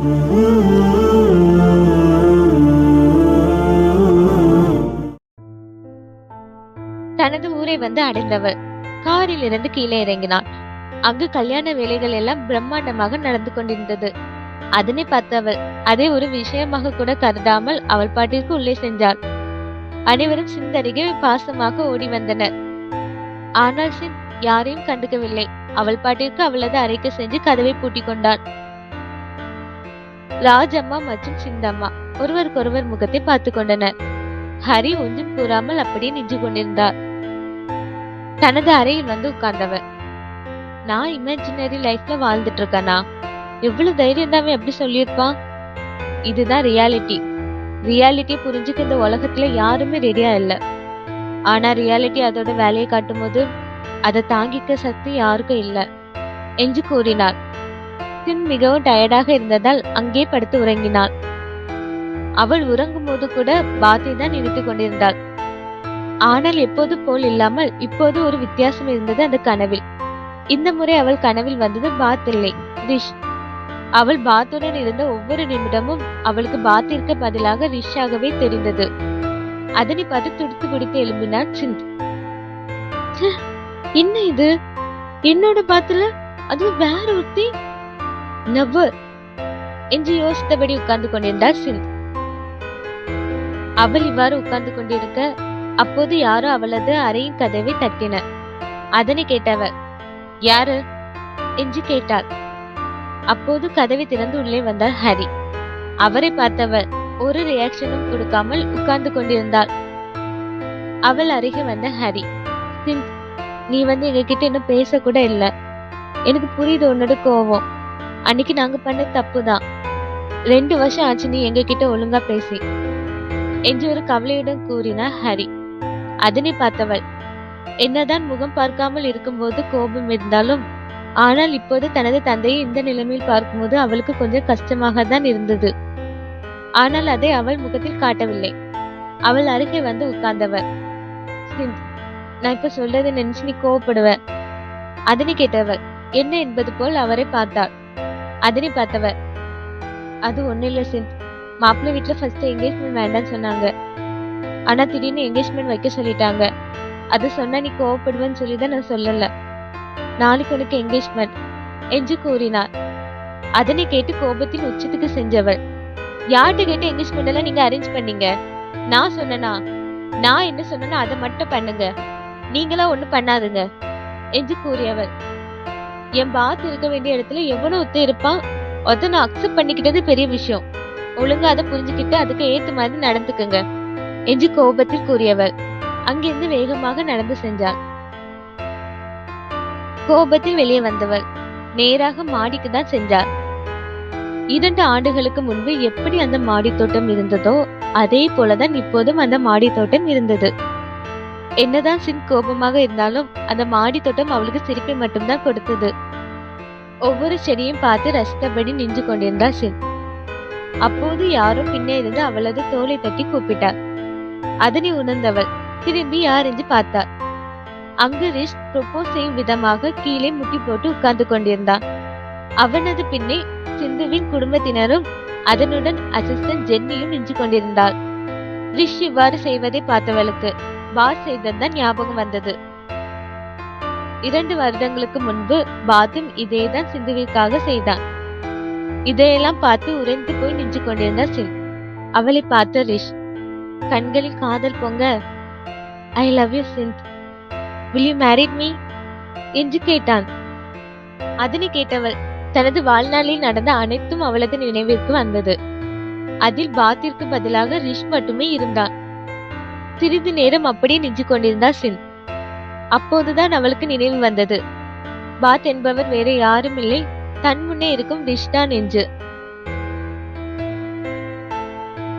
தனது ஊரை வந்து அடைந்தவள். காரில் இருந்து கீழே இறங்கினாள். அங்கு கல்யாண வேலைகள் எல்லாம் பிரம்மாண்டமாக நடந்து கொண்டிருந்தது. அதனை பார்த்தவள் அதை ஒரு விஷயமாக கூட கருதாமல் அவள் பாட்டிற்கு உள்ளே சென்றாள். அனைவரும் சிந்தருகே பாசமாக ஓடி வந்தனர். ஆனால் சிந்த் யாரையும் கண்டுக்கவில்லை. அவள் பாட்டிற்கு அவளது அறைக்கு சென்று கதவை பூட்டிக் கொண்டான் ராஜம்மா மற்றும் சிந்தம்மா ஒருவருக்கொருவர் முகத்தை பார்த்து கொண்டனர். ஹரி ஒன்றும் கூறாமல் அப்படியே நின்று கொண்டிருந்தார். தனது அறையில் வந்து உட்கார்ந்தவர் நான் இமேஜினரி லைஃப்ல வாழ்ந்துட்டு இருக்கேனா? எவ்வளவு தைரியம் தான் எப்படி சொல்லியிருப்பான்? இதுதான் ரியாலிட்டி ரியாலிட்டி புரிஞ்சுக்க இந்த உலகத்துல யாருமே ரெடியா இல்ல. ஆனா ரியாலிட்டி அதோட வேலையை காட்டும் போது அதை தாங்கிக்க சக்தி யாருக்கும் இல்ல என்று கூறினார். சின் மிகவும் டயர்டாக இருந்ததால் அங்கே படுத்து உறங்கினாள். அவள் உறங்கும் போது கூட பாத்தை தான் நினைத்துக் கொண்டிருந்தாள். ஆனால் எப்போது போல் இல்லாமல் இப்போது ஒரு வித்தியாசம் இருந்தது அந்த கனவில். இந்த முறை அவள் கனவில் வந்தது பாத் இல்லை ரிஷ். அவள் பாத்துடன் இருந்த ஒவ்வொரு நிமிடமும் அவளுக்கு பாத்திற்கு பதிலாக ரிஷாகவே தெரிந்தது. அதனை பார்த்து துடித்து பிடித்து எழும்பினார் சிந்த். என்ன இது? என்னோட பாத்துல? அது வேற ஒருத்தி? நவ்வு. என்று யோசித்தபடி உட்கார்ந்து கொண்டிருந்தார் சிந்த் அவள் இவ்வாறு உட்கார்ந்து கொண்டிருக்க அப்போது யாரோ அவளது அறையின் கதவை தட்டினர். அதனை கேட்டவர் யாரு? என்று கேட்டாள் அப்போது கதவை திறந்து உள்ளே வந்தார் ஹரி. அவரை பார்த்தவர் ஒரு ரியாக்ஷனும் கொடுக்காமல் உட்கார்ந்து கொண்டிருந்தாள் அவள் அருகே வந்த ஹரி சிந்த் நீ வந்து எங்ககிட்ட இன்னும் பேச கூட இல்ல. எனக்கு புரியுது உன்னோட கோவம். அன்னைக்கு நாங்க பண்ண தப்புதான். ரெண்டு வருஷம் ஆச்சு நீ எங்க கிட்ட ஒழுங்கா பேசி. என்று ஒரு கவலையுடன் கூறினார் ஹரி. அதனை பார்த்தவள். என்னதான் முகம் பார்க்காமல் இருக்கும்போது கோபம் இருந்தாலும் ஆனால் இப்போது தனது தந்தையை இந்த நிலைமையில் பார்க்கும்போது அவளுக்கு கொஞ்சம் கஷ்டமாக தான் இருந்தது. ஆனால் அதை அவள் முகத்தில் காட்டவில்லை. அவள் அருகே வந்து உட்கார்ந்தவர் நான் இப்ப சொல்றதை நினைச்சு நீ கோவப்படுவ. அதனை கேட்டவர் என்ன என்பது போல் அவரை பார்த்தாள். அதனை பார்த்தவர் அது ஒன்றும் இல்லை சிந்த் மாப்பிள்ளை வீட்டில் ஃபர்ஸ்ட் என்கேஜ்மெண்ட் வேண்டாம்னு சொன்னாங்க. ஆனால் திடீர்னு என்கேஜ்மெண்ட் வைக்க சொல்லிட்டாங்க. அது சொன்னால் நீ கோவப்படுவேன்னு சொல்லிதான் நான் சொல்லலை. நாளைக்கு உனக்கு என்கேஜ்மெண்ட் என்று கூறினார். அதனை கேட்டு கோபத்தில் உச்சத்துக்கு செஞ்சவள். யார்கிட்ட கேட்டு என்கேஜ்மெண்ட் எல்லாம் நீங்கள் அரேஞ்ச் பண்ணீங்க? நான் சொன்னனா? நான் என்ன சொன்னனோ அதை மட்டும் பண்ணுங்க. நீங்களா ஒன்றும் பண்ணாதுங்க. என்று கூறியவள். என் பாத் இருக்க வேண்டிய இடத்துல எவ்வளவு ஒத்து இருப்பான். ஒருத்த நான் அக்செப்ட் பண்ணிக்கிட்டது பெரிய விஷயம். ஒழுங்கா அதை புரிஞ்சுக்கிட்டு அதுக்கு ஏத்த மாதிரி நடந்துக்குங்க. என்று கோபத்தில் கூறியவர் அங்கிருந்து வேகமாக நடந்து சென்றார் கோபத்தில் வெளியே வந்தவள். நேராக மாடிக்கு தான் சென்றார் இரண்டு ஆண்டுகளுக்கு முன்பு எப்படி அந்த மாடி தோட்டம் இருந்ததோ அதே போலதான் இப்போதும் அந்த மாடி தோட்டம் இருந்தது. என்னதான் சின் கோபமாக இருந்தாலும் அந்த மாடி தோட்டம் அவளுக்கு சிரிப்பை மட்டும்தான் கொடுத்தது. ஒவ்வொரு செடியும் பார்த்து ரசித்தபடி நின்று கொண்டிருந்தாள் சின். அப்போது யாரோ பின்னே இருந்து அவளது தோலை தட்டி கூப்பிட்டார். அதனை உணர்ந்தவள் திரும்பி யார் என்று பார்த்தார் அங்கு ரிஷ் ப்ரொபோஸ் செய்யும் விதமாக கீழே முட்டி போட்டு உட்கார்ந்து கொண்டிருந்தான். அவனது பின்னே சிந்துவின் குடும்பத்தினரும் அதனுடன் அசிஸ்டன்ட் ஜென்னியும் நின்று கொண்டிருந்தாள். ரிஷ் இவ்வாறு செய்வதை பார்த்தவளுக்கு பாத் செய்ததுதான் ஞாபகம் வந்தது. இரண்டு வருடங்களுக்கு முன்பு பாத்தும் இதேதான் சிந்துவிற்காக செய்தான். இதையெல்லாம் பார்த்து உறைந்து போய் நின்று கொண்டிருந்தார் சிங் அவளை பார்த்த ரிஷ் கண்களில் காதல் பொங்க ஐ லவ் யூ சிந்த் வில் யூ மேரிட் மீ என்று கேட்டான். அதனை கேட்டவள் தனது வாழ்நாளில் நடந்த அனைத்தும் அவளது நினைவிற்கு வந்தது. அதில் பாத்திற்கு பதிலாக ரிஷ் மட்டுமே இருந்தான். சிறிது நேரம் அப்படியே நின்று கொண்டிருந்தார் சின். அப்போதுதான் அவளுக்கு நினைவு வந்தது. பாத் என்பவர் வேற யாரும் இல்லை. தன் முன்னே இருக்கும் ரிஷ் தான் என்று